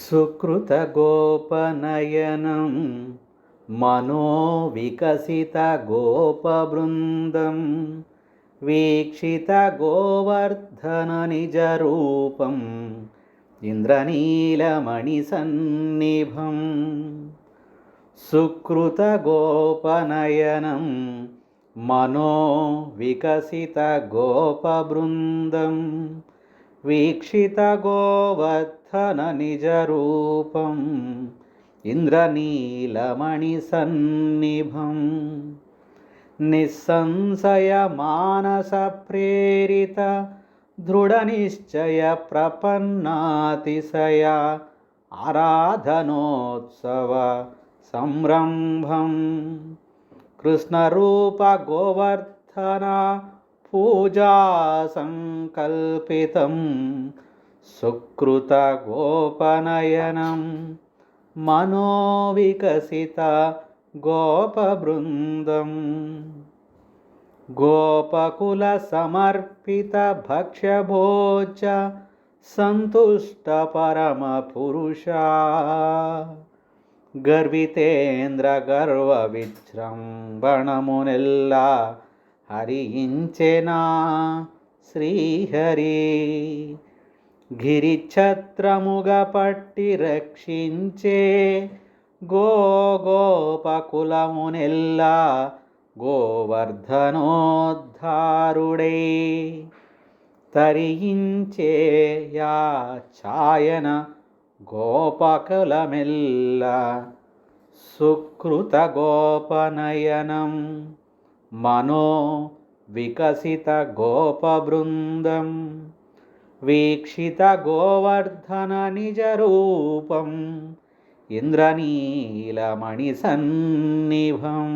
సుకృతగోపనయనం మనోవికసితగోపబృందం వీక్షితగోవర్ధననిజరూపం ఇంద్రనీలమణిసన్నిభం సుకృతగోపనయనం మనోవికసితగోపబృందం వీక్షితగోవర్ధననిజరూపం वीक्षितगोवर्धननिजरूपम् इन्द्रनीलमणिसन्निभं निःसंशयमानसप्रेरित दृढनिश्चयप्रपन्नातिशया आराधनोत्सव संरम्भं कृष्णरूपगोवर्धना पूजासङ्कल्पितं सुकृतगोपनयनं मनोविकसितगोपबृन्दम् गोपकुलसमर्पितभक्ष्यभोज सन्तुष्टपरमपुरुषा गर्वितेन्द्रगर्वविजृम्भणमुनिल्ला గోపకుల హరించెనా? శ్రీహరి గిరిఛత్రముగ పట్టి రక్షించే గోగోపకులమునెల్లా గోవర్ధనోద్ధారుడై. తరించే యా ఛాయన గోపకులమెల్ల సుకృత గోపనయనం. మనో వికసిత గోపబృందం వీక్షిత గోవర్ధన నిజరూపం ఇంద్రనీలమణి సన్నిభం